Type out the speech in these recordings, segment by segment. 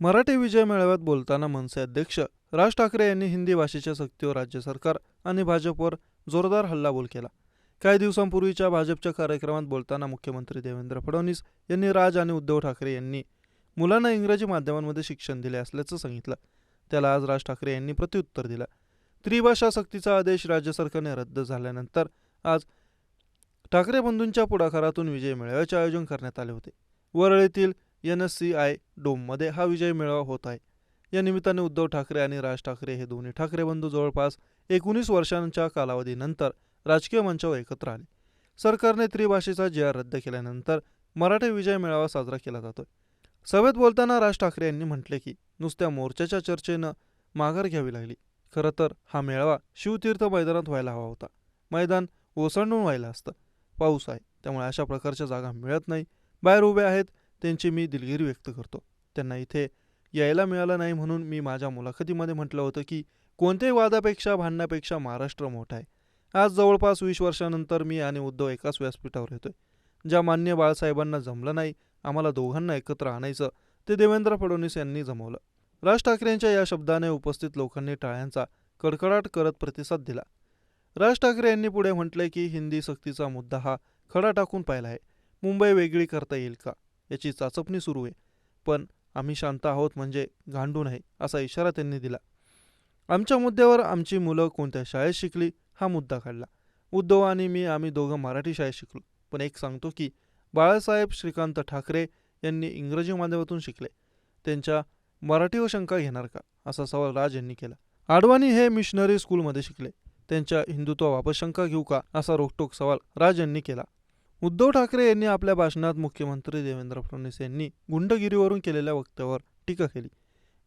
मराठी विजय मेळाव्यात बोलताना मनसे अध्यक्ष राज ठाकरे यांनी हिंदी भाषेच्या सक्तीवर राज्य सरकार आणि भाजपवर जोरदार हल्लाबोल केला. काही दिवसांपूर्वीच्या भाजपच्या कार्यक्रमात बोलताना मुख्यमंत्री देवेंद्र फडणवीस यांनी राज आणि उद्धव ठाकरे यांनी मुलांना इंग्रजी माध्यमांमध्ये शिक्षण दिले असल्याचं सांगितलं. त्याला आज राज ठाकरे यांनी प्रत्युत्तर दिलं. त्रिभाषा सक्तीचा आदेश राज्य सरकारने रद्द झाल्यानंतर आज ठाकरे बंधूंच्या पुढाकारातून विजय मेळाव्याचे आयोजन करण्यात आले होते. वरळीतील एन एस सी आय डोममध्ये हा विजय मेळावा होत आहे. या निमित्ताने उद्धव ठाकरे आणि राज ठाकरे हे दोन्ही ठाकरे बंधू जवळपास एकोणीस वर्षांच्या कालावधीनंतर राजकीय मंचावर एकत्र आले. सरकारने त्रिभाषेचा जे आर रद्द केल्यानंतर मराठी विजय मेळावा साजरा केला जातोय. सभेत बोलताना राज ठाकरे यांनी म्हटले की नुसत्या मोर्चाच्या चर्चेनं माघार घ्यावी लागली. खरं तर हा मेळावा शिवतीर्थ मैदानात व्हायला हवा होता. मैदान ओसंडून व्हायला असतं. पाऊस आहे त्यामुळे अशा प्रकारच्या जागा मिळत नाही. बाहेर उभे आहेत त्यांची मी दिलगिरी व्यक्त करतो. त्यांना इथे यायला मिळालं नाही म्हणून मी माझ्या मुलाखतीमध्ये म्हटलं होतं की कोणत्याही वादापेक्षा भांडण्यापेक्षा महाराष्ट्र मोठा आहे. आज जवळपास वीस वर्षानंतर मी आणि उद्धव एकाच व्यासपीठावर येतोय. ज्या मान्य बाळासाहेबांना जमलं नाही आम्हाला दोघांना एकत्र आणायचं ते देवेंद्र फडणवीस यांनी जमवलं. राज ठाकरेंच्या या शब्दाने उपस्थित लोकांनी टाळ्यांचा कडकडाट करत प्रतिसाद दिला. राज ठाकरे यांनी पुढे म्हटलंय की हिंदी सक्तीचा मुद्दा हा खडा टाकून पाहिला आहे. मुंबई वेगळी करता येईल का? याची चाचपणी सुरू आहे. पण आम्ही शांत आहोत म्हणजे गांडू नाही असा इशारा त्यांनी दिला. आमच्या मुद्द्यावर आमची मुलं कोणत्या शाळेत शिकली हा मुद्दा काढला. उद्धव आणि मी आम्ही दोघं मराठी शाळेत शिकलो. पण एक सांगतो की बाळासाहेब श्रीकांत ठाकरे यांनी इंग्रजी माध्यमातून शिकले. त्यांच्या मराठीवर शंका घेणार का असा सवाल राज यांनी केला. आडवाणी हे मिशनरी स्कूलमध्ये शिकले. त्यांच्या हिंदुत्वाबाबत शंका घेऊ का असा रोखटोक सवाल राज यांनी केला. उद्धव ठाकरे यांनी आपल्या भाषणात मुख्यमंत्री देवेंद्र फडणवीस यांनी गुंडगिरीवरून केलेल्या वक्तव्यावर टीका केली.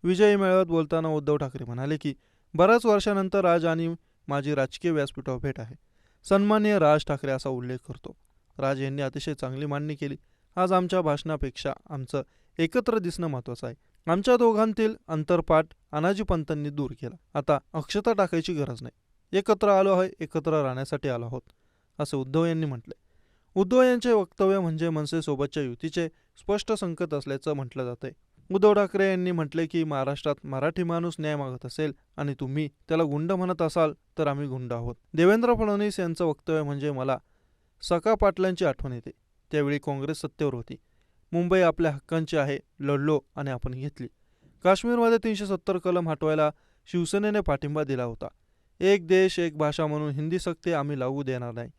विजयी मेळाव्यात बोलताना उद्धव ठाकरे म्हणाले की बऱ्याच वर्षानंतर राज आणि माझी राजकीय व्यासपीठावर भेट आहे. सन्मान्य राज ठाकरे असा उल्लेख करतो. राज यांनी अतिशय चांगली मांडणी केली. आज आमच्या भाषणापेक्षा आमचं एकत्र दिसणं महत्त्वाचं आहे. आमच्या दोघांतील अंतरपाठ अनाजी पंतांनी दूर केला. आता अक्षता टाकायची गरज नाही. एकत्र आलो आहे एकत्र राहण्यासाठी आलो आहोत असं उद्धव यांनी म्हटले. उद्धव यांचे वक्तव्य म्हणजे मनसेसोबतच्या युतीचे स्पष्ट संकत असल्याचं म्हटलं जातंय. उद्धव ठाकरे यांनी म्हटले की महाराष्ट्रात मराठी माणूस न्याय मागत असेल आणि तुम्ही त्याला गुंड म्हणत असाल तर आम्ही गुंड आहोत. देवेंद्र फडणवीस यांचं वक्तव्य म्हणजे मला सका पाटलांची आठवण येते. त्यावेळी काँग्रेस सत्तेवर होती. मुंबई आपल्या हक्कांची आहे लढलो आणि आपण घेतली. काश्मीरमध्ये तीनशे सत्तर कलम हटवायला शिवसेनेने पाठिंबा दिला होता. एक देश एक भाषा म्हणून हिंदी सक्ती आम्ही लागू देणार नाही.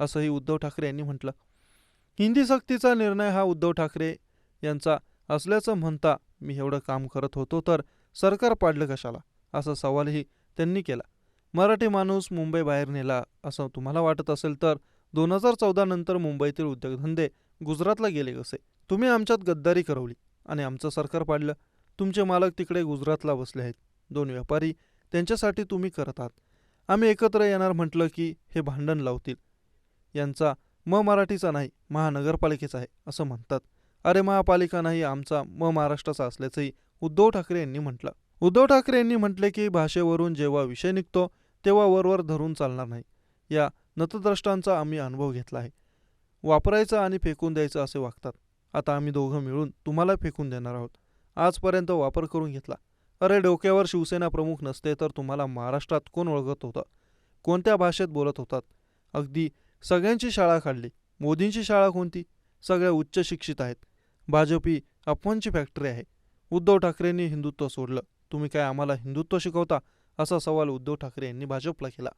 असंही उद्धव ठाकरे यांनी म्हटलं. हिंदी सक्तीचा निर्णय हा उद्धव ठाकरे यांचा असल्याचं म्हणता मी एवढं काम करत होतो तर सरकार पाडलं कशाला? असा सवालही त्यांनी केला. मराठी माणूस मुंबई बाहेर नेला असं तुम्हाला वाटत असेल तर दोन हजार चौदा नंतर मुंबईतील उद्योगधंदे गुजरातला गेले कसे? तुम्ही आमच्यात गद्दारी करवली आणि आमचं सरकार पाडलं. तुमचे मालक तिकडे गुजरातला बसले आहेत. दोन व्यापारी त्यांच्यासाठी तुम्ही करत आहात. आम्ही एकत्र येणार म्हटलं की हे भांडण लावतील. यांचा म मराठीचा नाही महानगरपालिकेचा आहे असं म्हणतात. अरे महापालिका नाही आमचा म महाराष्ट्राचा असल्याचंही उद्धव ठाकरे यांनी म्हटलं. उद्धव ठाकरे यांनी म्हटले की भाषेवरून जेव्हा विषय निघतो तेव्हा वरवर धरून चालणार नाही. या नतद्रष्टांचा आम्ही अनुभव घेतला आहे. वापरायचं आणि फेकून द्यायचं असे वागतात. आता आम्ही दोघं मिळून तुम्हाला फेकून देणार आहोत. आजपर्यंत वापर करून घेतला. अरे डोक्यावर शिवसेना प्रमुख नसते तर तुम्हाला महाराष्ट्रात कोण ओळखत होतं? कोणत्या भाषेत बोलत होतात? अगदी सगळ्यांची शाळा काढली मोदींची शाळा कोणती? सगळ्या उच्च शिक्षित आहेत. भाजप ही अफवांची फॅक्टरी आहे. उद्धव ठाकरेंनी हिंदुत्व सोडलं. तुम्ही काय आम्हाला हिंदुत्व शिकवता? असा सवाल उद्धव ठाकरे यांनी भाजपला केला.